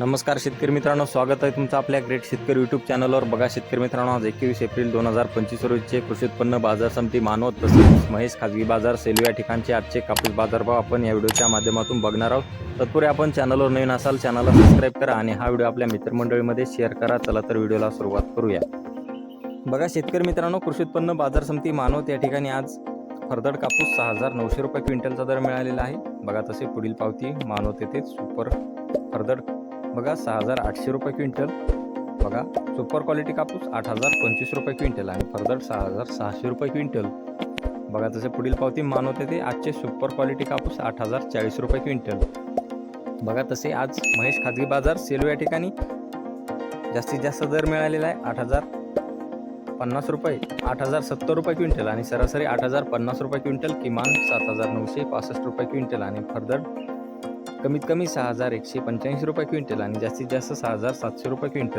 नमस्कार शेतकरी मित्रांनो स्वागत आहे तुमचं आपल्या ग्रेट शेतकरी यूट्यूब चॅनलवर बघा शेतकरी मित्रांनो आज एकवीस एप्रिल दोन हजार पंचवीस रोजीचे कृषी उत्पन्न बाजार समिती मानवत तसेच महेश खाजगी बाजार सेलू या ठिकाणचे आजचे कापूस बाजारभाव आपण या व्हिडिओच्या माध्यमातून बघणार आहोत. तत्पूर्वी आपण चॅनलवर नवीन असाल चॅनलला सबस्क्राईब करा आणि हा व्हिडिओ आपल्या मित्रमंडळीमध्ये शेअर करा. चला तर व्हिडिओला सुरुवात करूया. बघा शेतकरी मित्रांनो कृषी उत्पन्न बाजार समिती मानवत या ठिकाणी आज फरदड कापूस सहा हजार नऊशे रुपये क्विंटलचा दर मिळालेला आहे. बघा तसे पुढील पावती मानवत येथे सुपर फरदड बघा सहा हजार आठशे रुपये क्विंटल. बघा सुपर क्वालिटी कापूस आठ हजार पंचवीस रुपये क्विंटल आणि फर्दर सहा हजार सहाशे रुपये क्विंटल. बघा तसे पुढील पावती मानवते ते आजचे सुपर क्वालिटी कापूस आठ हजार चाळीस रुपये क्विंटल. बघा तसे आज महेश खाजगी बाजार सेलू या ठिकाणी जास्तीत जास्त दर मिळालेला आहे आठ हजार पन्नास रुपये आठ हजार सत्तर रुपये क्विंटल आणि सरासरी आठ हजार पन्नास रुपये क्विंटल किमान सात हजार नऊशे पासष्ट रुपये क्विंटल आणि फर्दर कमीत कमी सहा हजार एकशे पंच्याऐंशी रुपये क्विंटल आणि जास्तीत जास्त सहा हजार सातशे रुपये क्विंटल.